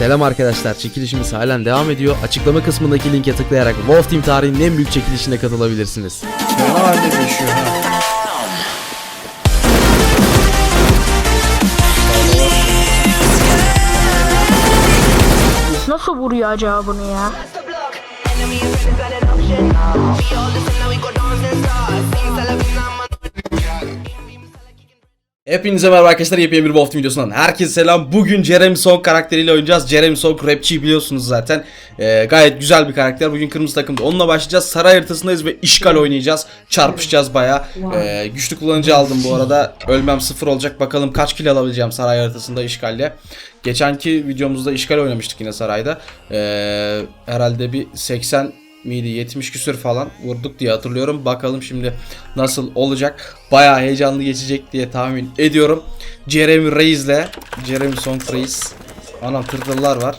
Selam arkadaşlar, çekilişimiz halen devam ediyor. Açıklama kısmındaki linke tıklayarak Wolf Team tarihinin en büyük çekilişine katılabilirsiniz. Fena halde değişiyor ha. Nasıl vuruyor acaba bunu ya? Hepinize merhaba arkadaşlar yepyeni bir Wolf videosundan herkese selam. Bugün Jeremy Song karakteriyle oynayacağız. Jeremy Song rapçi biliyorsunuz zaten. Ee, gayet güzel bir karakter. Bugün kırmızı takımda onunla başlayacağız. Saray haritasındayız ve işgal oynayacağız. Çarpışacağız baya. Ee, güçlü kullanıcı aldım bu arada. Ölmem sıfır olacak. Bakalım kaç kill alabileceğim saray haritasında işgalle. Geçenki videomuzda işgal oynamıştık yine sarayda. Ee, herhalde bir 80 miydi 70 küsür falan vurduk diye hatırlıyorum. Bakalım şimdi nasıl olacak. Bayağı heyecanlı geçecek diye tahmin ediyorum. Jeremy Reis'le Jeremy Song Reis. Anam tırtıllar var.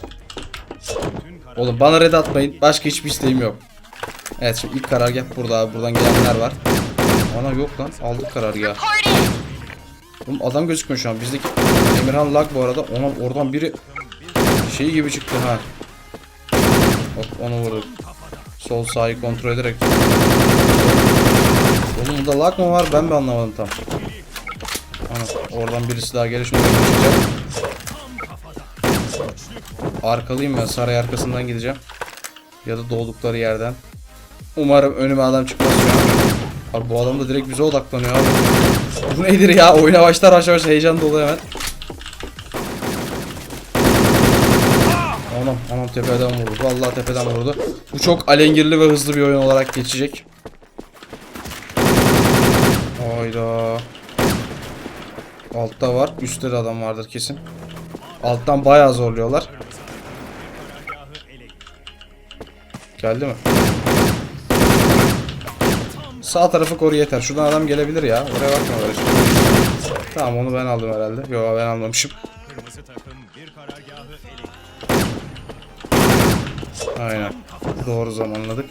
Oğlum bana red atmayın. Başka hiçbir isteğim yok. Evet şimdi ilk karargah burada abi. Buradan gelenler var. Ana yok lan. Aldık karargahı. Oğlum adam gözükmüyor şu an. Bizdeki Emirhan lag bu arada. Ona oradan biri şey gibi çıktı ha. Bak onu vurduk. Sol sağı kontrol ederek. Oğlum bunda lag mı var? Ben mi anlamadım tam. Ana, oradan birisi daha gelir şimdi çıkacak. Arkalıyım ben. Saray arkasından gideceğim. Ya da doğdukları yerden. Umarım önüme adam çıkmaz. Abi bu adam da direkt bize odaklanıyor abi. Bu nedir ya? Oyuna başlar başlar başlar heyecan dolu hemen. Anam anam tepeden vurdu. Vallahi tepeden vurdu. Bu çok alengirli ve hızlı bir oyun olarak geçecek. Hayda. Altta var. Üstte de adam vardır kesin. Alttan bayağı zorluyorlar. Geldi mi? Sağ tarafı koru yeter. Şuradan adam gelebilir ya. Oraya bakma böyle. Tamam onu ben aldım herhalde. Yok ben almamışım. Aynen. Doğru zamanladık.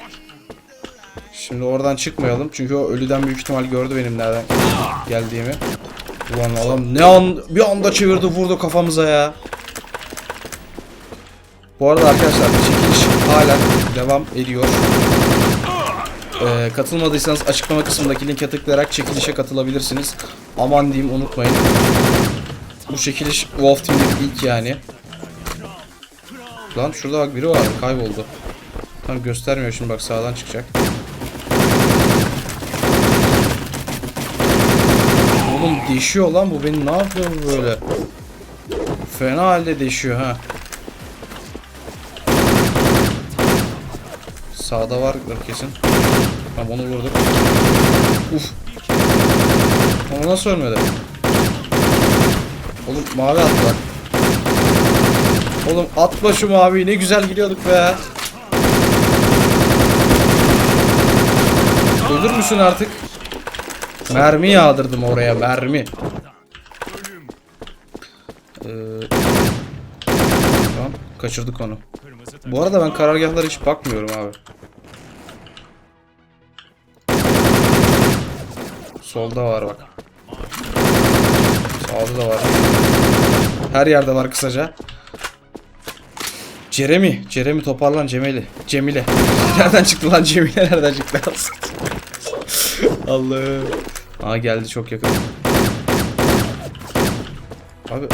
Şimdi oradan çıkmayalım. Çünkü o ölüden büyük ihtimal gördü benim nereden geldiğimi. Ulan adam ne an bir anda çevirdi vurdu kafamıza ya. Bu arada arkadaşlar çekiliş hala devam ediyor. Ee, katılmadıysanız açıklama kısmındaki linke tıklayarak çekilişe katılabilirsiniz. Aman diyeyim unutmayın. Bu çekiliş Wolf Team'deki ilk yani. Lan şurada bak biri var kayboldu. Tam göstermiyor şimdi bak sağdan çıkacak. Oğlum değişiyor lan bu beni ne yapıyor böyle? Fena halde değişiyor ha. Sağda var kesin. Tamam onu vurduk. Uf. Ama nasıl ölmedi? Oğlum mavi attı bak. Oğlum atma şu maviyi ne güzel gidiyorduk be. Ölür müsün artık? Mermi yağdırdım oraya mermi. Ee, kaçırdık onu. Bu arada ben karargahlara hiç bakmıyorum abi. Solda var bak. Sağda da var. Her yerde var kısaca. Jeremy. Jeremy toparlan Cemili. Cemile. Nereden çıktı lan Cemile nereden çıktı? Allah'ım. Aa geldi çok yakın. Abi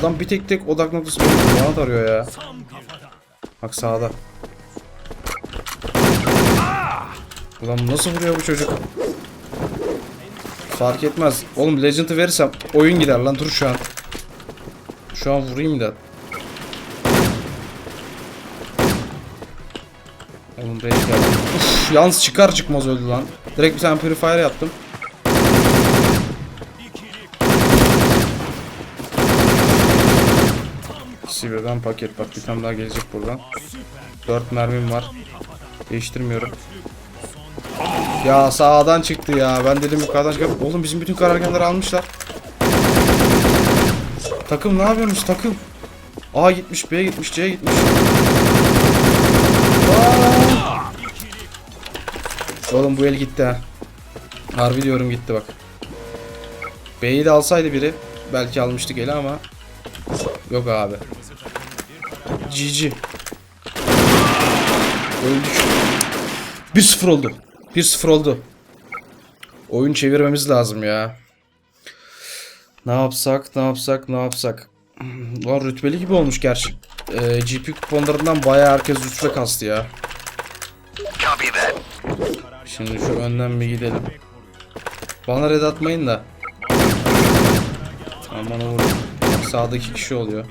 adam bir tek tek odak noktası bana arıyor ya. Bak sağda. Ulan nasıl vuruyor bu çocuk? Fark etmez. Oğlum Legend'ı verirsem oyun gider lan dur şu an. Şu an vurayım da. Oğlum Rage geldi. Uf, yalnız çıkar çıkmaz öldü lan. Direkt bir tane purifier yaptım. Birden paket bak bir tane daha gelecek buradan. 4 mermim var. Değiştirmiyorum. Ya sağdan çıktı ya. Ben dedim yukarıdan çıkıp oğlum bizim bütün karargahları almışlar. Takım ne yapıyorsunuz takım? A gitmiş, B gitmiş, C gitmiş. Oğlum bu el gitti ha. Harbi diyorum gitti bak. B'yi de alsaydı biri belki almıştık eli ama yok abi. GG. Öldük. 1-0 oldu. 1-0 oldu. Oyun çevirmemiz lazım ya. Ne yapsak, ne yapsak, ne yapsak. Lan rütbeli gibi olmuş gerçi. Ee, GP kuponlarından bayağı herkes rütbe kastı ya. Şimdi şu önden bir gidelim. Bana red atmayın da. Aman vur. Sağdaki kişi oluyor.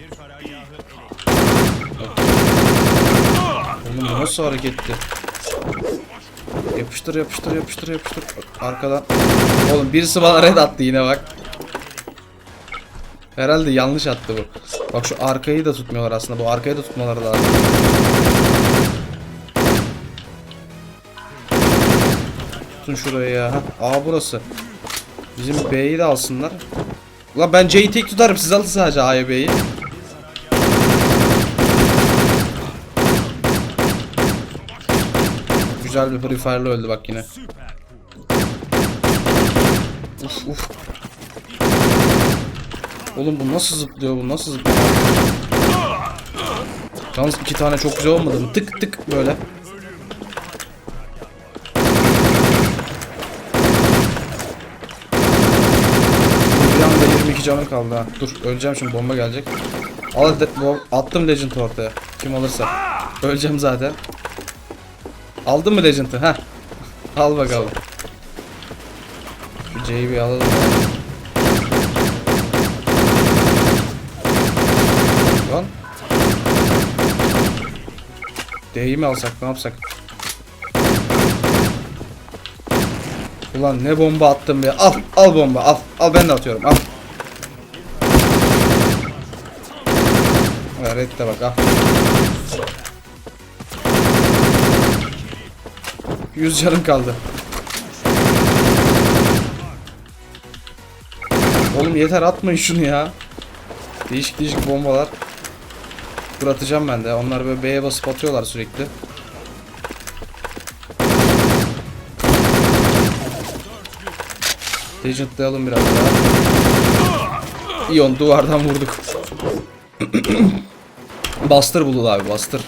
Oğlum nasıl hareketti? Yapıştır yapıştır yapıştır yapıştır. Arkadan. Oğlum birisi bana red attı yine bak. Herhalde yanlış attı bu. Bak şu arkayı da tutmuyorlar aslında. Bu arkayı da tutmaları lazım. Tutun şurayı ya. A burası. Bizim B'yi de alsınlar. Ulan ben C'yi tek tutarım. Siz alın sadece A'ya B'yi. Güzel bir Free Fire'lı öldü bak yine. Uf uf. Oğlum bu nasıl zıplıyor bu nasıl zıplıyor? Yalnız iki tane çok güzel olmadı mı? Tık tık böyle. Bir anda 22 canı kaldı ha. Dur öleceğim şimdi bomba gelecek. Al de, attım Legend ortaya. Kim alırsa. Öleceğim zaten. Aldın mı Legend'ı? Heh. Al bakalım. Şu C'yi bir alalım. Lan. D'yi mi alsak ne yapsak? Ulan ne bomba attım be. Al al bomba al. Al ben de atıyorum al. Evet de bak al. 100 canım kaldı. Oğlum yeter atmayın şunu ya. Değişik değişik bombalar. Dur atacağım ben de. Onlar böyle B'ye basıp atıyorlar sürekli. Legend'layalım biraz daha. İyon duvardan vurduk. Bastır bulul abi bastır.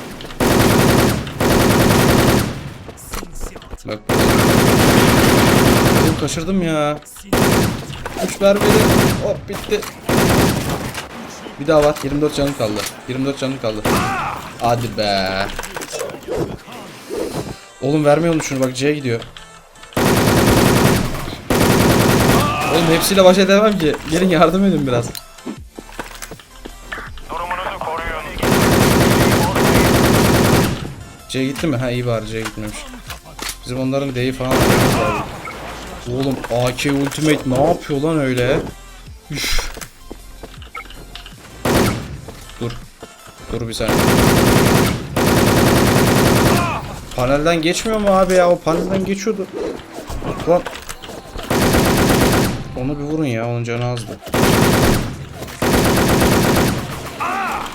Bak. Kaçırdım ya. 3 vermedi. Hop bitti. Bir daha var. 24 canım kaldı. 24 canım kaldı. Hadi be. Oğlum vermiyor şunu bak C gidiyor. Oğlum hepsiyle baş edemem ki. Gelin yardım edin biraz. C gitti mi? Ha iyi bari C gitmemiş. Bizim onların D'yi falan. Oğlum AK Ultimate ne yapıyor lan öyle? Üf. Dur. Dur bir saniye. Panelden geçmiyor mu abi ya? O panelden geçiyordu. Lan. Onu bir vurun ya. Onun canı azdı.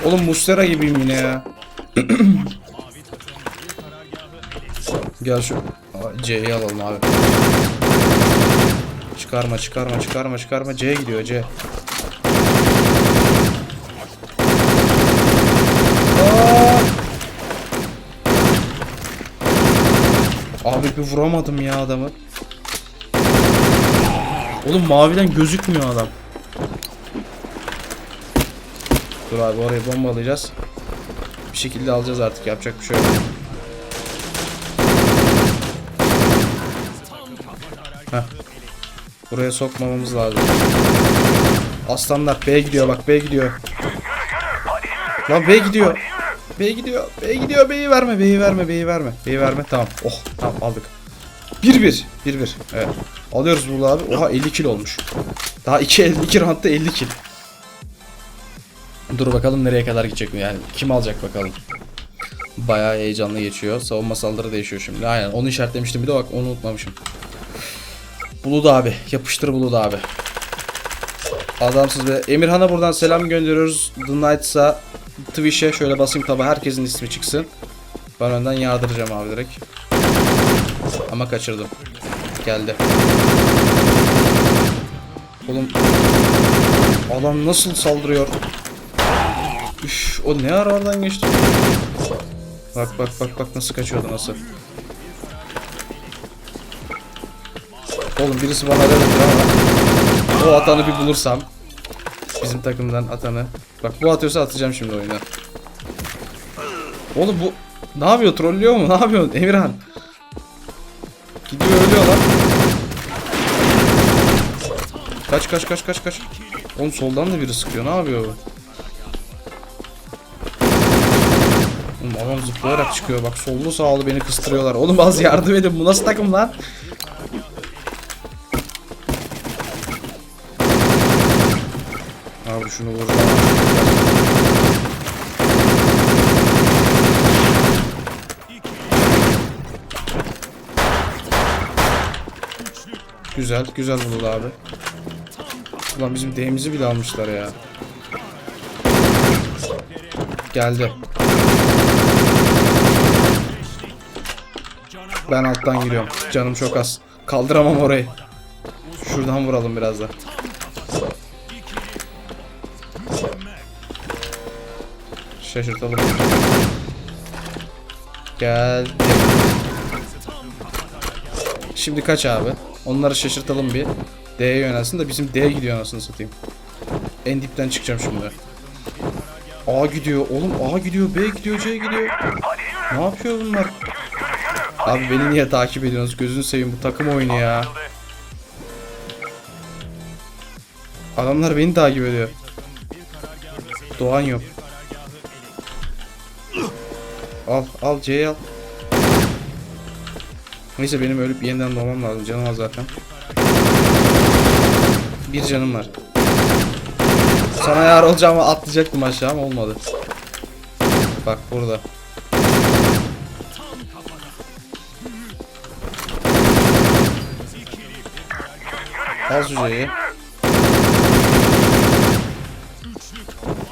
Oğlum Mustera gibiyim yine ya. Gel şu C'yi alalım abi. Çıkarma çıkarma çıkarma çıkarma C'ye gidiyor C. Abi bir vuramadım ya adamı. Oğlum maviden gözükmüyor adam. Dur abi orayı bombalayacağız. Bir şekilde alacağız artık yapacak bir şey yok. Heh. Buraya sokmamamız lazım. Aslanlar B gidiyor bak B gidiyor. Lan B gidiyor. B gidiyor. B gidiyor. B'yi verme. B'yi verme. B'yi verme. B'yi verme. Tamam. Oh tamam aldık. 1-1. 1-1. Evet. Alıyoruz bunu abi. Oha 50 kill olmuş. Daha 2 2 roundda 50 kill. Dur bakalım nereye kadar gidecek mi yani. Kim alacak bakalım. Bayağı heyecanlı geçiyor. Savunma saldırı değişiyor şimdi. Aynen onu işaretlemiştim bir de bak onu unutmamışım. Bulut abi. Yapıştır Bulut abi. Adamsız ve Emirhan'a buradan selam gönderiyoruz. The Knights'a Twitch'e şöyle basayım tabi herkesin ismi çıksın. Ben önden yağdıracağım abi direkt. Ama kaçırdım. Geldi. Oğlum adam nasıl saldırıyor? Üf, o ne ara oradan geçti? Bak bak bak bak nasıl kaçıyordu nasıl. Oğlum birisi bana diyor ama o atanı bir bulursam bizim takımdan atanı. Bak bu atıyorsa atacağım şimdi oyuna. Oğlum bu ne yapıyor? Trollüyor mu? Ne yapıyorsun Emirhan? Gidiyor ölüyor lan. Kaç kaç kaç kaç kaç. Oğlum soldan da biri sıkıyor. Ne yapıyor bu? Oğlum adam zıplayarak çıkıyor. Bak sollu sağlı beni kıstırıyorlar. Oğlum az yardım edin. Bu nasıl takım lan? Şunu vur. Güzel, güzel vurdu abi. Ulan bizim D'mizi bile almışlar ya. Geldi. Ben alttan giriyorum. Canım çok az. Kaldıramam orayı. Şuradan vuralım biraz da. Şaşırtalım. Gel. Şimdi kaç abi? Onları şaşırtalım bir. D'ye yönelsin de bizim D gidiyor anasını satayım. En dipten çıkacağım şimdi. A gidiyor. Oğlum A gidiyor, B gidiyor, C gidiyor. Ne yapıyor bunlar? Abi beni niye takip ediyorsunuz? Gözünü seveyim bu takım oyunu ya. Adamlar beni takip ediyor. Doğan yok. Al, al C'yi al. Neyse benim ölüp yeniden doğmam lazım. Canım az zaten. Bir canım var. Sana yar olacağımı atlayacaktım aşağı ama olmadı. Bak burada. Al şu C'yi.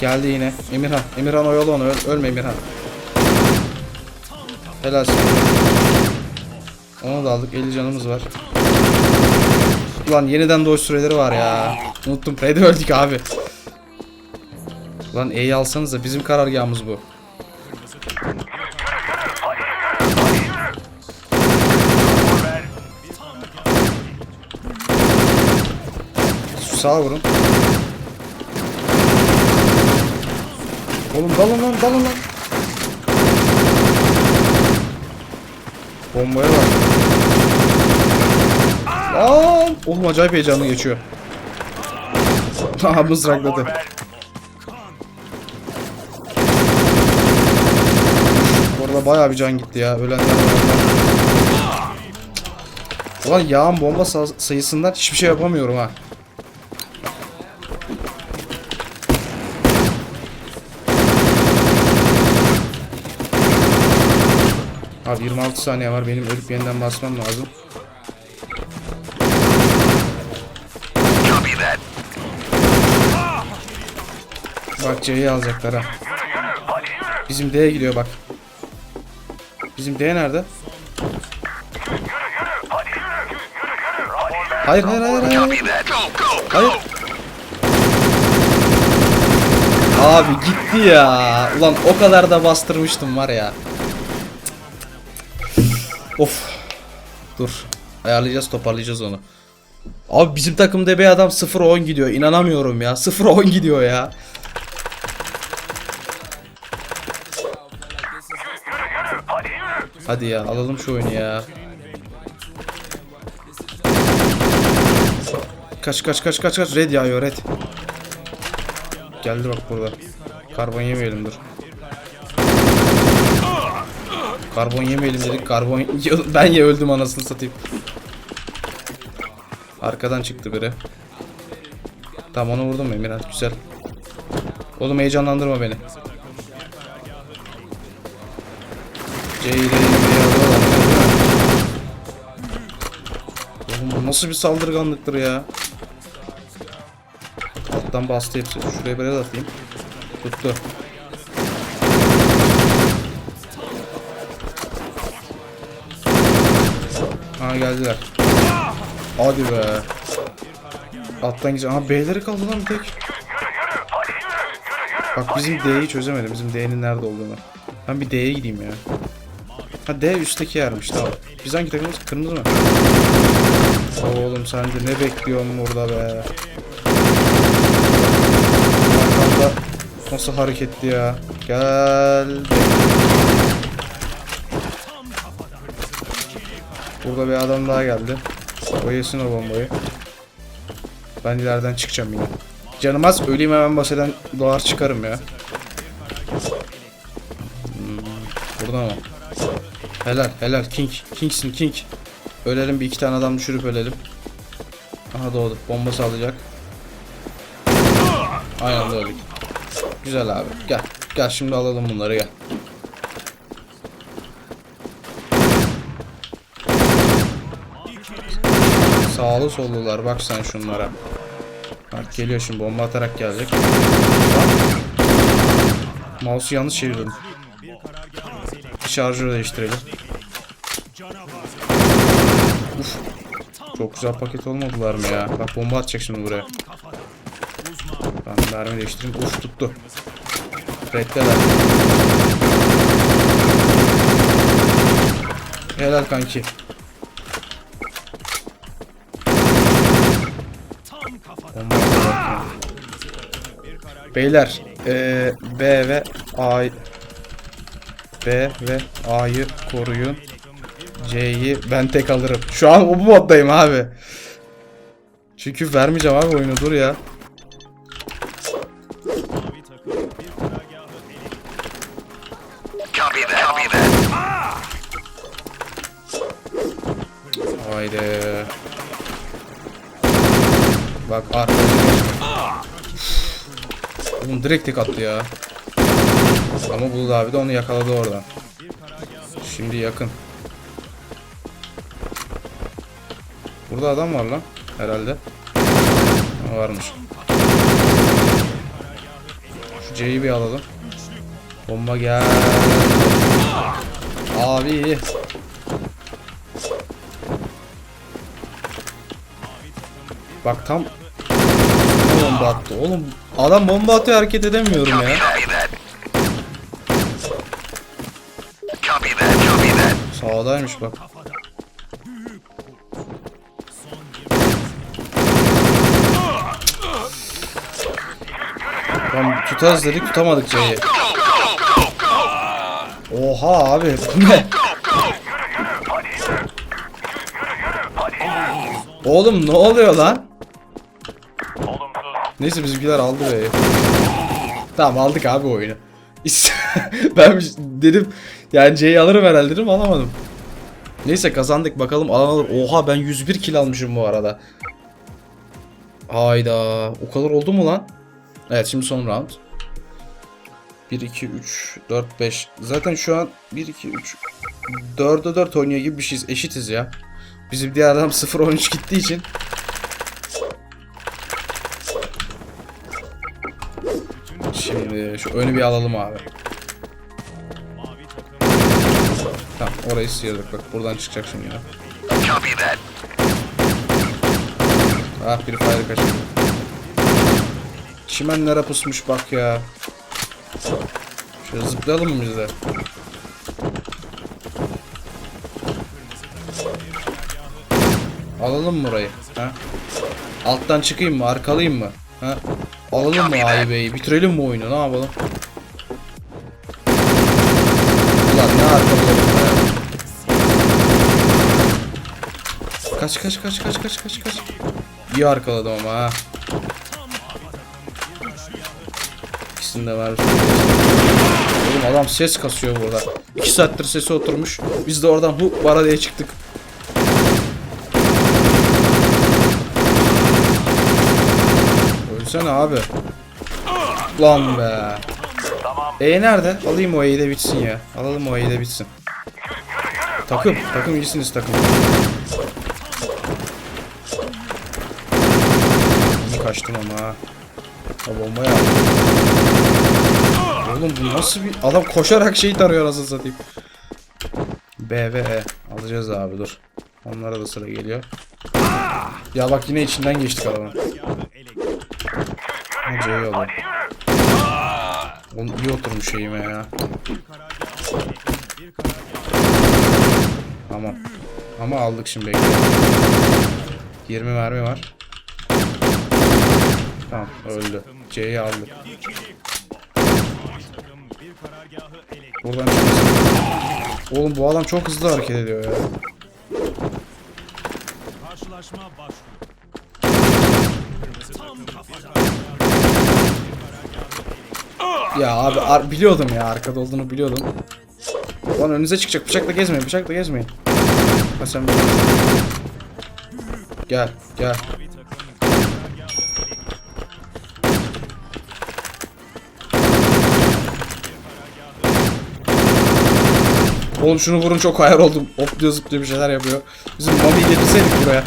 Geldi yine. Emirhan. Emirhan oyalı onu. Öl- ölme Emirhan. Helal sana. Onu da aldık. 50 canımız var. Ulan yeniden doğuş süreleri var ya. Unuttum. Fred'i öldük abi. Lan E'yi alsanız da bizim karargahımız bu. Sağa vurun. Oğlum dalın lan dalın lan. Bombaya bak. Lan! Oğlum acayip heyecanlı geçiyor. Aha mızrakladı. Bu bayağı bir can gitti ya. Ölenler ölenler. Ulan yağın bomba sa- sayısından hiçbir şey yapamıyorum ha. Abi 26 saniye var. Benim ölüp yeniden basmam lazım. Bak C'yi alacaklar ha. Bizim D'ye gidiyor bak. Bizim D nerede? Hayır hayır hayır hayır. Hayır. Abi gitti ya. Ulan o kadar da bastırmıştım var ya. Of. Dur. Ayarlayacağız toparlayacağız onu. Abi bizim takımda bir adam 0-10 gidiyor. İnanamıyorum ya. 0-10 gidiyor ya. Hadi ya alalım şu oyunu ya. Kaç kaç kaç kaç kaç red yağıyor red. Geldi bak burada. Karbon yemeyelim dur. Karbon yemeyelim dedik. Karbon ben ya öldüm anasını satayım. Arkadan çıktı biri. Tamam onu vurdum Emirhan güzel. Oğlum heyecanlandırma beni. Oğlum bu nasıl bir saldırganlıktır ya. Alttan bastı hepsi. Şuraya bir el atayım. Tuttu. Ha geldiler. Hadi be. Alttan gideceğim. Aha B'leri kaldı lan bir tek. Bak bizim D'yi çözemedim. Bizim D'nin nerede olduğunu. Ben bir D'ye gideyim ya. Ha D üstteki yermiş tamam. Biz hangi takımız? Kırmızı mı? Oğlum sen de ne bekliyorsun burada be? Nasıl hareketli ya? Gel. Burada bir adam daha geldi. O yesin o bombayı. Ben ileriden çıkacağım yine. Canım az öleyim hemen bahseden doğar çıkarım ya. Hmm, burada mı? Helal helal King. Kingsin King. Ölelim bir iki tane adam düşürüp ölelim. Aha doğdu. Bomba sallayacak. Aynen öldük. Güzel abi. Gel. Gel şimdi alalım bunları gel. Sağlı sollular bak sen şunlara. Bak geliyor şimdi bomba atarak gelecek. Mouse'u yanlış çevirdim. Şarjörü değiştirelim. Uf. Çok güzel paket olmadılar mı ya? Bak bomba atacak şimdi buraya. Ben mermi değiştireyim. Uf tuttu. Reddeler. Helal kanki. Beyler eee, B ve A B ve A'yı koruyun. C'yi ben tek alırım. Şu an bu moddayım abi. Çünkü vermeyeceğim abi oyunu dur ya. Direkt tek attı ya. Ama Bulut abi de onu yakaladı oradan. Şimdi yakın. Burada adam var lan. Herhalde. Ha, varmış. Şu C'yi bir alalım. Bomba gel. Abi. Bak tam bomba attı. Oğlum adam bomba atıyor hareket edemiyorum ya. Sağdaymış bak. Lan tutarız dedik tutamadık C'yi. Oha abi bu ne? Oğlum ne oluyor lan? Neyse bizimkiler aldı be. Tamam aldık abi oyunu. Ben bir- dedim yani C'yi alırım herhalde dedim alamadım. Neyse kazandık bakalım alalım. Oha ben 101 kill almışım bu arada. Hayda o kadar oldu mu lan? Evet şimdi son round. 1 2 3 4 5. Zaten şu an 1 2 3 4'e 4 oynuyor gibi bir şeyiz. Eşitiz ya. Bizim diğer adam 0 13 gittiği için Şimdi şu önü bir alalım abi. Tamam orayı sıyırdık bak buradan çıkacak şimdi ya. Ah bir fire kaçırdı. Çimenlere pusmuş bak ya. Şöyle zıplayalım mı biz de? Alalım mı orayı? Ha? Alttan çıkayım mı? Arkalayayım mı? Ha? Alalım mı A'yı B'yi? Bitirelim mi oyunu? Ne yapalım? Ulan ne arkalayalım ya? Kaç kaç kaç kaç kaç kaç kaç. İyi arkaladım ama ha. İkisini de vermiş. Oğlum adam ses kasıyor burada. 2 saattir sesi oturmuş. Biz de oradan hu bara diye çıktık. Ölsene abi. Lan be. E nerede? Alayım o E'yi de bitsin ya. Alalım o E'yi de bitsin. Takım. Takım iyisiniz takım. İyi kaçtım ama ha. Bombayı aldım. Oğlum bu nasıl bir... Adam koşarak şey tarıyor anasını satayım. B ve E. Alacağız abi dur. Onlara da sıra geliyor. Ya bak yine içinden geçtik adamın. C'yi alalım. Oğlum iyi oturmuş şeyime ya. Tamam. Ama aldık şimdi bekle. 20 mermi var. Tamam öldü. C'yi aldık. Buradan. Oğlum bu adam çok hızlı hareket ediyor ya. Ya abi biliyordum ya arkada olduğunu biliyordum. Lan önünüze çıkacak bıçakla gezmeyin bıçakla gezmeyin. Ha sen Gel gel. Oğlum şunu vurun çok ayar oldum. Hopluyor zıplıyor bir şeyler yapıyor. Bizim Mami'yi getirseydik buraya.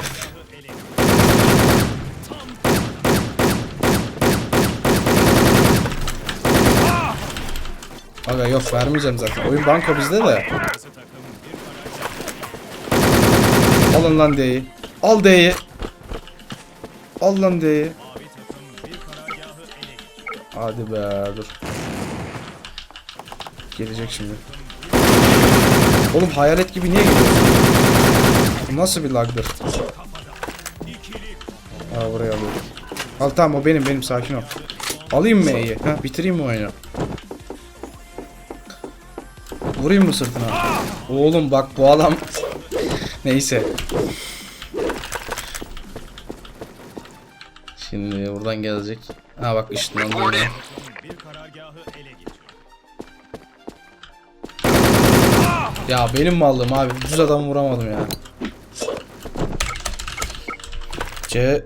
Aga yok vermeyeceğim zaten. Oyun banko bizde de. Alın lan D'yi. Al D'yi. Al lan D'yi. Hadi be dur. Gelecek şimdi. Oğlum hayalet gibi niye geliyorsun? Bu nasıl bir lagdır? Aa buraya alıyorum. Al tamam o benim benim sakin ol. Alayım mı E'yi? Ha bitireyim mi oyunu? Vurayım mı sırtına? Oğlum bak bu adam... Neyse. Şimdi buradan gelecek. Ha bak ışınlandı. Ya benim mallığım abi. Düz adamı vuramadım ya. C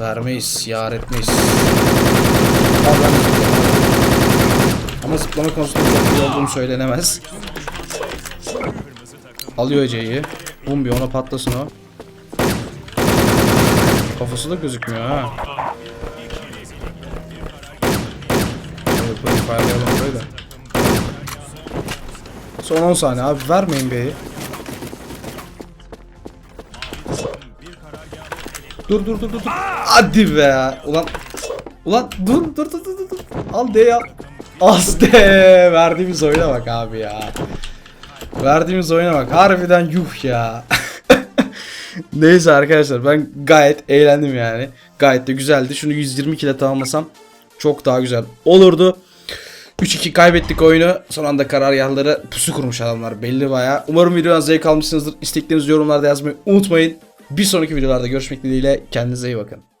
Vermeyiz, yar etmeyiz. Ben Ama zıplama konusunda iyi olduğum söylenemez. Alıyor C'yi. Bum bir ona patlasın o. Kafası da gözükmüyor ha. Son 10 saniye abi vermeyin B'yi. Dur dur dur dur. Hadi be. Ulan Ulan dur dur dur dur. Al D'yi al. Az D. Verdiğimiz oyuna bak abi ya. Verdiğimiz oyuna bak. Harbiden yuh ya. Neyse arkadaşlar ben gayet eğlendim yani. Gayet de güzeldi. Şunu 120 kile tamamlasam çok daha güzel olurdu. 3-2 kaybettik oyunu. Son anda karargahları pusu kurmuş adamlar belli baya. Umarım videodan zevk almışsınızdır. İsteklerinizi yorumlarda yazmayı unutmayın. Bir sonraki videolarda görüşmek dileğiyle. Kendinize iyi bakın.